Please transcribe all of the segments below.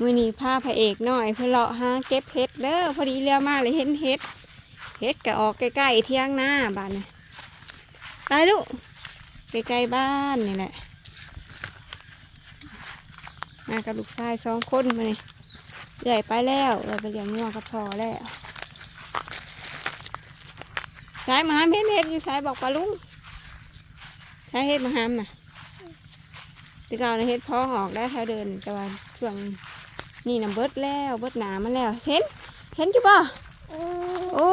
มือนี้พาพระเอกหน่อยเพื่อเลาะหาเก็บเห็ดเด้อพอดีเลี้ยมาเลยเห็นเห็ดเห็ดก็ออกใกล้ๆเที่ยงหน้าบ้านนี่ไปลูกใกล้ๆบ้านนี่แหละมากับลูกชายสองคนมาเนี่ยเลื่อยไปแล้วเราไปเลี้ยงงัวกับพอแล้วสายมาหามเห็ดเห็ดอยู่สายบอกปลาลุงสายเห็ดมาหามน่ะตะกอนเฮ็ดพ้องออกได้ถ้าเดินแต่ว่าช่วง นี่นะเบิดแล้วเบิดหนามันแล้ว เห็น เห็นจุป่ะโอ้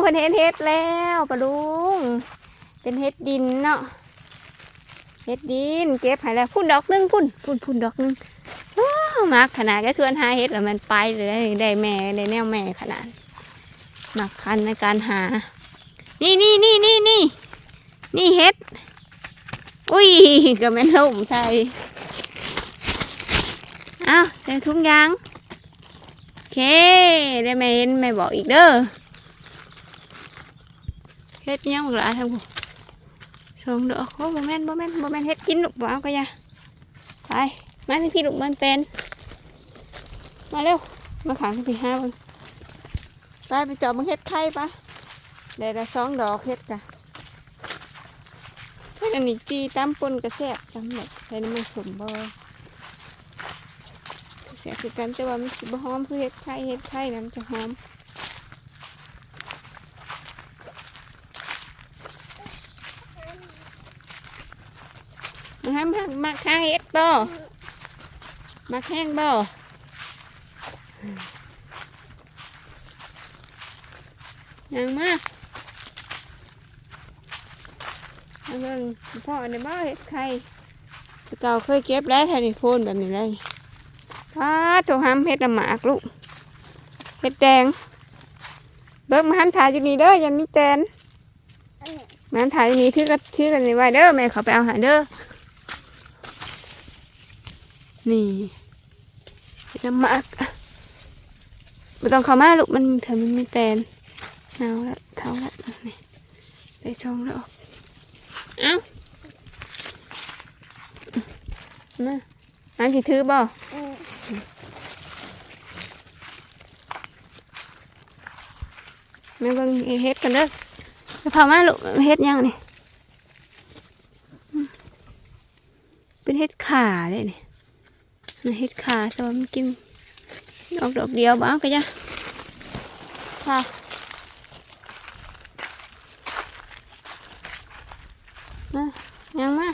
เพิ่นเห็นเฮ็ดแล้วปะลุง เป็นเฮ็ดดินเนาะเฮ็ดดินเก็บให้แล้วพุ่นดอกหนึงพุ่นพุ่นพุ่นดอกหนึงว้าวมักขนาดแค่ชวนหาเฮ็ดแล้วมันไปเลยได้ได้แม่ได้แนวแม่ขนาดมักคันในการหา นี่นี่นี่นี่นี่นี่เฮ็ด อุ้ยก็แม่นล่มใส่เอาใส่ถุงยางโอเคได้แม่เห็นแม่บอกอีกเด้อเฮ็ดยังหลายทั้งผู้สองดอกโอ้บ่แม่นบ่แม่นบ่แม่นเฮ็ดกินลูกบ่เอาก็ยาไปมาที่พี่ลูกมันเป็น มาเร็วมาขังที่พี่ห้าบังไปไปจอบมึงเฮ็ดไข่ปะได้ละสองดอกเฮ็ดกะเพื่อนอันนี้จีตามปนกระแสบตามแบบใส่น้ำมันสมบกระแสบคือกันแต่ว่ามันสิบ่หอมคือเฮ็ดไข่เฮ็ดไข่น้ำจะหอมมาให้มามาข้าเฮ็ดบ่มาแห้งบ่ยังมาเบิ่งพ่อในบ้าเห็ดไข่เก่าเคยเก็บได้แทนนี่โพนแบบนี้เล ยป้าโถห้ามเห็ดน้ำหมากลูกเห็ดแดง เบิ่งมาห้ามถ่ายอยู่นี่เด้อยังมีแตนมาถ่ายอยู่นี่ถือกันถือกันนี่ไว้เด้อแม่เขาไปเอาหาเด้อนี่เห็ดน้ำหมากไม่ต้องเข้ามาลูกมันเถอะมันมีแตนเอาละเท่าละนี่ได้ซองแล้วเอ้ามาน้ำสิถือบ่ แม่เบิ่งเฮ็ดกันเด้อจะพามาลูกเฮ็ดยังนี่อืมเป็นเฮ็ดขาเลยนี่น่ะเฮ็ดขาแต่ว่ามันกินดอกดอกเดียวบ้างก็จะค่ะนะยังมา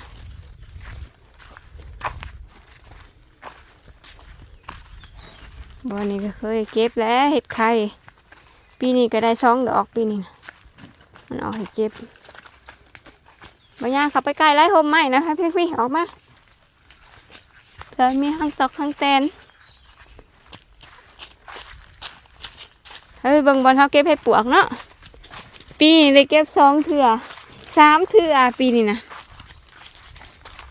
บ่อนี้ก็เคยเก็บแล้วเห็ดไข่ ปีนี้ก็ได้สองดอกปีนี้นะมันออกให้เก็บบางอย่างขับไปไกลไล่โฮมใหม่นะพี่พี่ออกมาเธอมีทั้งตอกทั้งแตนเฮ้ยบิ่งบอลเขาเก็บให้ปวกเนาะปีนี้ได้เก็บสองเถื่อสามเทือปีนี้นะ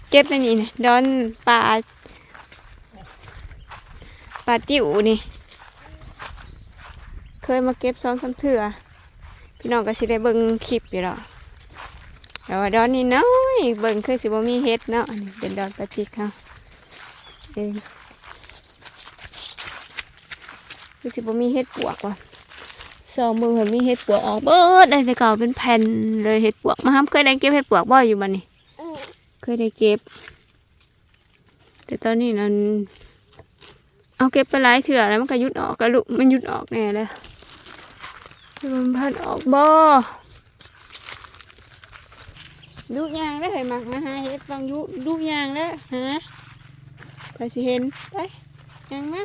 เก็บในนี่นะดอนปลาปลาติ๋วนี่ ยมาเก็บสองสามเทือพี่น้องก็สิได้เบิ่งคลิปอยู่หรอกแต่ว่าดอนนี่น้อยเบิ่งคือสิบ่มีเฮ็ดเนาะนี่เป็นดอนปลาจิกเขาเองคือสิบ่มีเฮ็ดปวกว่ะสองมือเห็นมีเห็ดปวกออกเบิดได้แต่เก่าเป็นแผ่นเลยเห็ดปวกมาห้ามเคยได้เก็บเห็ดปวกบ่อยู่บ้านนี่เคยได้เก็บ แต่ตอนนี้นั้นเอาเก็บไปหลายเถื่อแล้วมันก็ยุดออกแล้วลูกมันยุดออกแน่เล มันพันออกบ่ลูกยางได้วเห็นมักมาหาเห็ดบางยุลูกยางแล้วฮะไปสิเห็นไปยางมา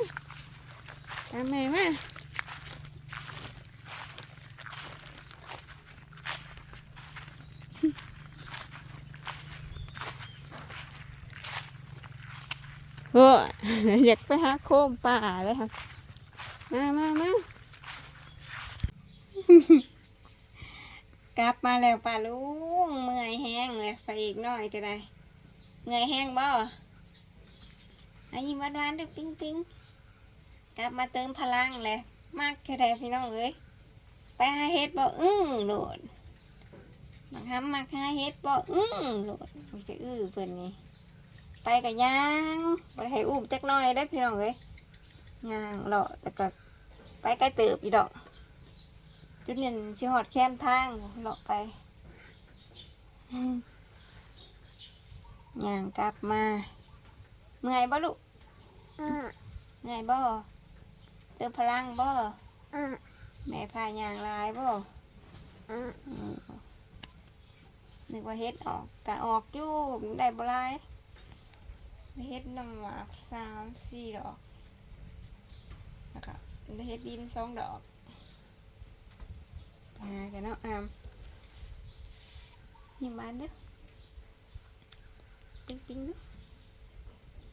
ตามแม่มาเอออยากไปหาโคมป่าเลยค่ะมามามา ก ลับมาแล้วป่าลุงเมื่อยแห้งเลยไปอีกหน่อยก็ได้เมื่อยแห้งบ่อายิ้มหวานๆดูปิ๊งปิ๊งกลับมาเติมพลังเลยมากแค่ไหนพี่น้องเอ้ยไปหาเฮ็ดบ่อื้อโหลดมาทำมาหาเฮ็ดบ่อื้อโหลดมันจะอื้อเพิ่นนี่ไปกับยางไปให้อุ้มจักหน่อยได้พี่น้องเอ้ยย่างเลาะแล้วก็ไปใกล้เติบอีดอก จุดนี้ชิหอดแคมทางเลาะไปอย่างกลับมาเมื่อยบ่ลูกเมื่อยบ่เติมพลังบ่แม่พาย่างลายบ่อืมนึกว่าเฮ็ดออกกะออกอยู่ได้บ่ลายเฮ็ดน้ำหมากสามสี่ดอกแล้วก็เฮ็ดดินสองดอก กันเนาะอามยิ้มบานเด้อปิ๊งปิ๊งเด้อ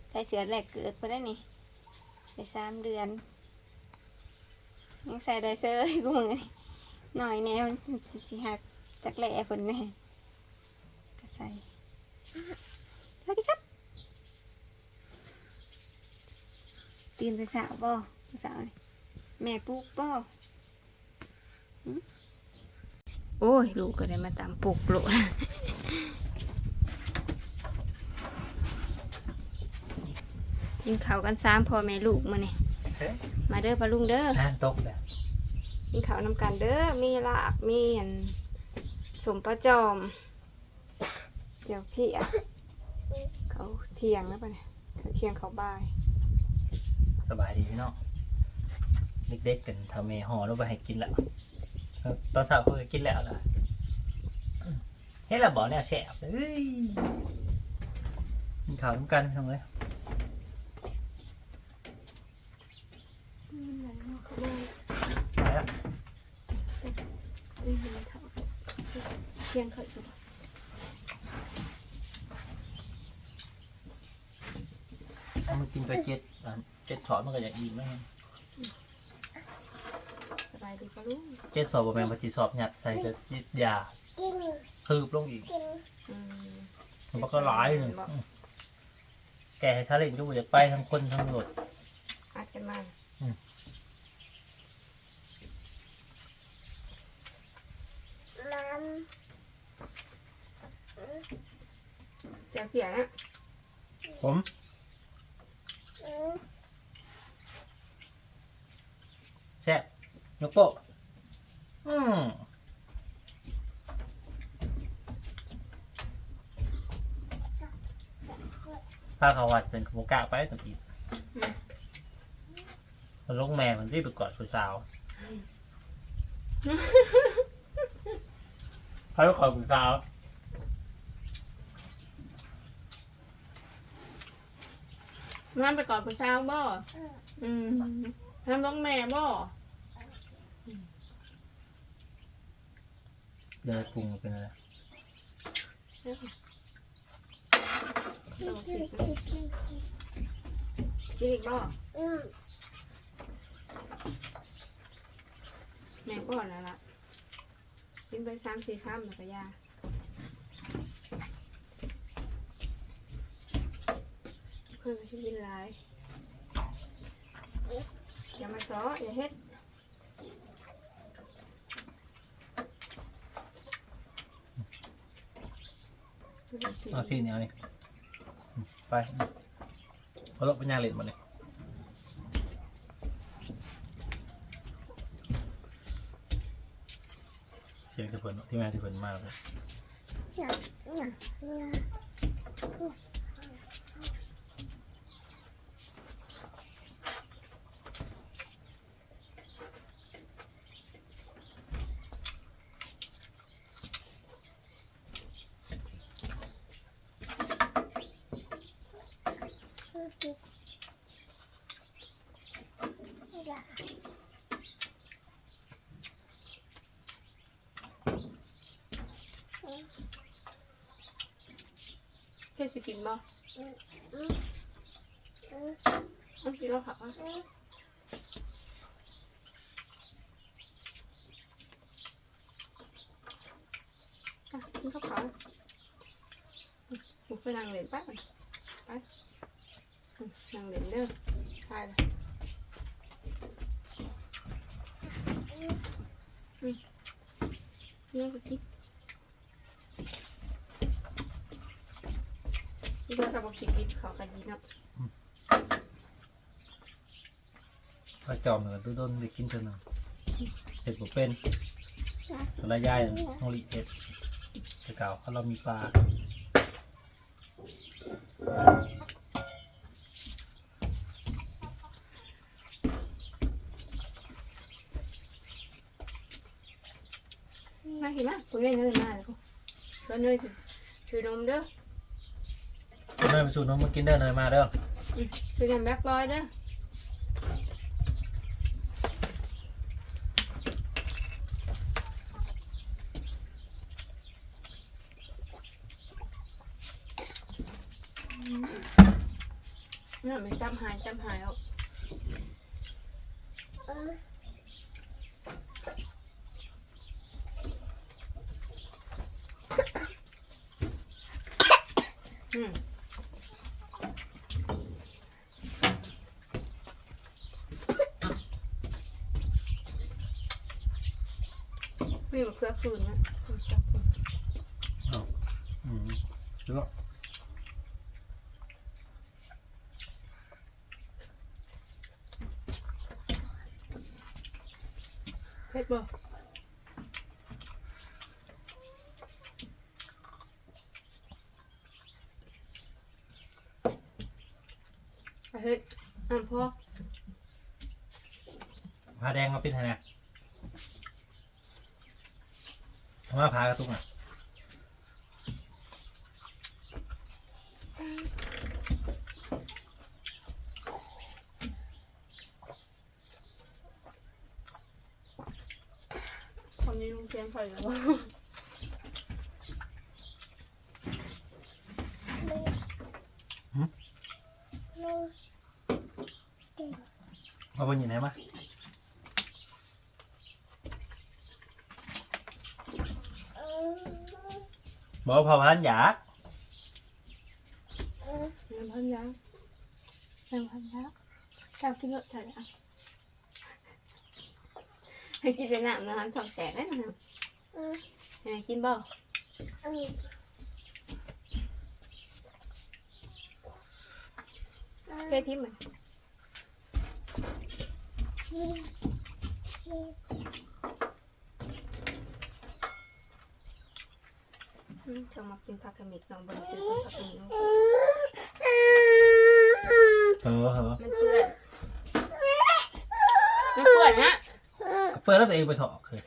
ใส่เสือแหลกเกิดไปได้นี่ใส่สามเดือน ยังใส่ได้เซยกูมึงนี่หน่อยแน่มันสิหักจากแหล่คนแน่ก็ใส่สวัสดีครับตื่นแต่เช้าบ่เช้านี่แม่ปลุกบ่ โอ้ย ลูกก็ได้มาตามปลุกโลดกินข้าวกันสามพ่อแม่ลูกมาเนี่ยเฮ้ยมาเด้อปลาลุงเด้ออ่านตกแบบกินข้าวนำกันเด้อมีลาบมีอันสมปลาจอมเดี๋ยวพี่อะเขาเที่ยงแล้วปะเนี่ยเขาเที่ยงเขาบ่าย สบายดีพี่น้องเด็กๆกันทำเมห่อแล้วไปให้กินแล้วเออ ตอนเช้าเขาก็กินแล้วล่ะเฮ้ยเราบอกเนี่ยแสบเอ้ยกินข้าวน้ำกันพี่น้องเลยไปแล้วเที่ยงเขาอยู่เอามันกินไปเจ็ดอะเจ็ดช้อนมันก็จะอิ่มไหมสบายดีปะลุงเจ็ดสอบประมาณปฏิสอบหยัดใส่จะยิดยาคืบลงอีกอืมมันก็หลายหนึ่งอืมแกให้ทะเลนดูจะไปทั้งคนทั้งรถ อัดกันมาอืมเจ้าเพียนะผมแซ่บ ยกโป๊ะอืมพาเขาวัดเป็นโมกะไปสักทีมันลงแม่มันที่ไปกอดผู้สาวใครไปกอดผู้สาวน้ำไปก่อนผู้เช้าบ่อืมน้ำต้องแม่บ่ เดินปรุงเป็นอะไรกินอีกบ่แม่ก่อนแล้วล่ะกินไปสามสี่คำแล้วก็ยาเพื่อนที่กินหลายอย่ามาซ้ออย่าเฮ็ด เอาซีนเอานี่ไปเอาลบปัญญาเหรียญมาเลยเสียงสะเพินที่แม่สะเพินมากเลย เฮ็ดสิกินบ่ต้องกินแล้วผักอะอะกินข้าวขาวกูไปนั่งเล่นแป๊บไปนั่งเล่นเด้อใช่ละอืมเนี่ยก็กิน เดี๋ยวจะบอกกินดิบเขากันดีเนาะปลาจอมเหนือตู้ต้นได้กินเท่านึงเห็ดบ่เป็นตัวละยายน้องลิเห็ดแต่เก่าเขาเรามีปลามาสิมาคุยเล่นเลยมาเลยกูชวนเลยสิช่วยนมเด้อ เนยไปสู่นมมากินเด้อเนยมาเด้อช่วยกันแบ็คบอยเด้อเนี่ยไม่จำหายจำหายเอาอืม มีมะเขือคืนนะมะเขือคืนอืมเดี๋ยวเผ็ดบ่ไปเฮ็ดอ่านพ่อผ้าแดงมาปิ้นให้นะเอา มาพากระตุกอะคนนี้ลุงเจียงใส่แล้วบ่ มาบนอยู่ไหนมา บอกว่าพอพันอยากน้ำพันยางน้ำพันยางกลับกิ นเยอบมมันอืมจะมากินผักกะมิดน้องบริสุทธิ์ผักกะมิดน้องเออเหรอมันเปื่อนมันเปื่อนฮะเฟิร์นแล้วตัวเองไปถอะเคย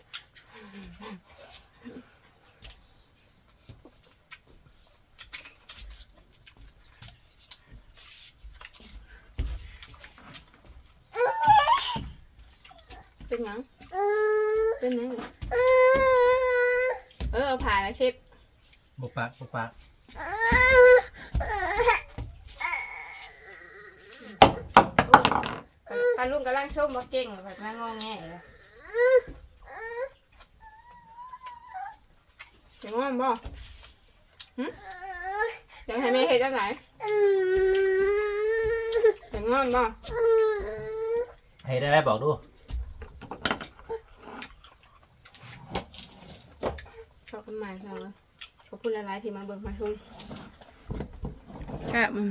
เป็นหยังเป็นหยังเออเอาผ่าแล้วเช็ด บุกปากบุกปากปลาลุงกำลังชมว่าเก่งแบบน่างอแงเลยถึงว่าบ่หึอยากให้แม่เห็นจังไหนถึงว่าบ่ให้ได้ได้บอกดูขอบคุณมากค่ะขอบ คุณหลายๆที่มาเบิ่งมาชมครับอืม